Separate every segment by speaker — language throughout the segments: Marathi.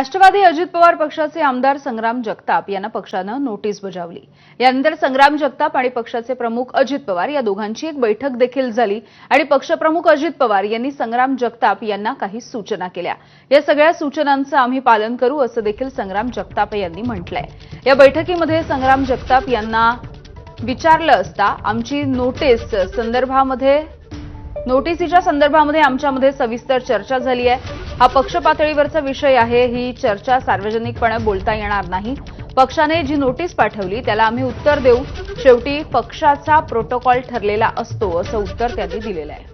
Speaker 1: राष्ट्रवादी अजित पवार पक्षाचे आमदार संग्राम जगताप यांना पक्षानं नोटीस बजावली. यानंतर संग्राम जगताप आणि पक्षाचे प्रमुख अजित पवार या दोघांची एक बैठक देखील झाली आणि पक्षप्रमुख अजित पवार यांनी संग्राम जगताप यांना काही सूचना केल्या. या सगळ्या सूचनांचं आम्ही पालन करू असं देखील संग्राम जगताप यांनी म्हटलंय. या बैठकीमध्ये संग्राम जगताप यांना विचारलं असता आमची नोटीस संदर्भामध्ये नोटिसीच्या संदर्भामध्ये आमच्यामध्ये सविस्तर चर्चा झाली आहे. हा पक्ष पातळीवरचा विषय आहे. ही चर्चा सार्वजनिकपणे बोलता येणार नाही. पक्षाने जी नोटीस पाठवली त्याला आम्ही उत्तर देऊ. शेवटी पक्षाचा प्रोटोकॉल ठरलेला असतो असं उत्तर त्यांनी दिलेलं आहे.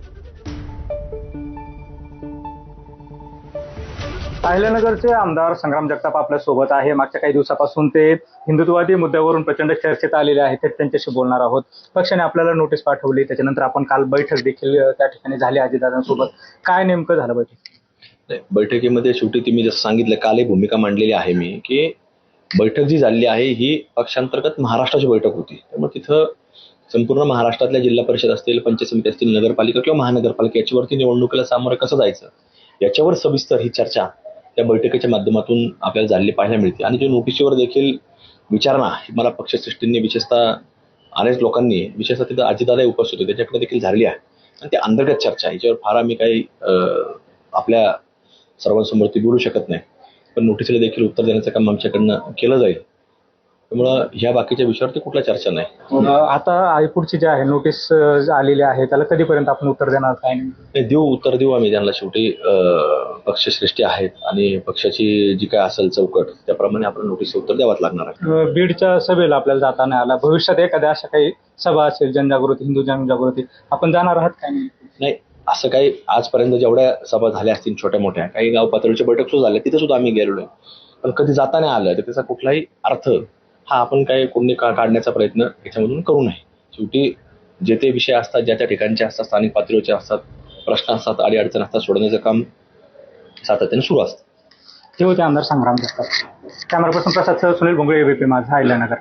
Speaker 2: अहिल्यानगरचे आमदार संग्राम जगताप आपल्यासोबत आहे. मागच्या काही दिवसापासून ते हिंदुत्ववादी मुद्द्यावरून प्रचंड चर्चेत आलेले आहेत ते त्यांच्याशी बोलणार आहोत. पक्षाने आपल्याला नोटीस पाठवली त्याच्यानंतर आपण काल बैठक देखील त्या ठिकाणी झाली अजितदादांसोबत काय नेमकं झालं बैठक
Speaker 3: बैठकीमध्ये शेवटी तुम्ही जसं सांगितलं कालही भूमिका मांडलेली आहे मी की बैठक जी झालेली आहे ही पक्षांतर्गत महाराष्ट्राची बैठक होती. त्यामुळे तिथं संपूर्ण महाराष्ट्रातल्या जिल्हा परिषद असतील पंचायत समिती असतील नगरपालिका किंवा महानगरपालिका याच्यावरती निवडणुकीला सामोरं कसं जायचं? याच्यावर सविस्तर ही चर्चा त्या बैठकीच्या माध्यमातून आपल्याला झालेली पाहायला मिळते. आणि जे नोटिशीवर देखील विचारणा मला पक्षश्रेष्ठींनी विशेषतः अनेक लोकांनी विशेषतः तिथं अजितदादा उपस्थित होते त्याच्याकडे देखील झालेली आहे. आणि ते अंतर्गत चर्चा याच्यावर फार आम्ही काही आपल्या सर्वांसमोर ती बोलू शकत नाही. पण नोटीसला देखील उत्तर देण्याचं काम आमच्याकडनं केलं जाईल. त्यामुळं ह्या बाकीच्या विषयावरती कुठल्या चर्चा नाही.
Speaker 2: आता पुढची जी आहे नोटीस आलेली आहे त्याला कधीपर्यंत आपण उत्तर देणार? काय
Speaker 3: देऊ उत्तर देऊ आम्ही त्यांना शेवटी. पक्षश्रेष्ठी आहेत आणि पक्षाची जी काय असेल चौकट त्याप्रमाणे आपण नोटीस उत्तर द्यावंच लागणार आहे.
Speaker 2: बीडच्या सभेला आपल्याला जाता नाही आला. भविष्यात एखाद्या अशा काही सभा असेल जनजागृती हिंदू जनजागृती आपण जाणार आहात काय? नाही
Speaker 3: नाही असं काही आजपर्यंत जेवढ्या सभा झाल्या असतील छोट्या मोठ्या काही गाव पातळीच्या बैठक सुद्धा झाल्या तिथे सुद्धा आम्ही गेलेलो आहे. पण कधी जाता नाही आलं तर त्याचा कुठलाही अर्थ हा आपण काही कोणी का काढण्याचा प्रयत्न याच्यामधून करू नये. शेवटी जे ते विषय असतात ज्या त्या ठिकाणचे असतात स्थानिक पातळीवरचे असतात प्रश्न असतात अडीअडचण असतात सोडवण्याचं काम सातत्याने सुरू असतं.
Speaker 2: ते होते आमदार संग्राम जगताप. कॅमेरा पर्सन प्रसाद सह सुनील भोंगळे एबीपी माझा अहिल्यानगर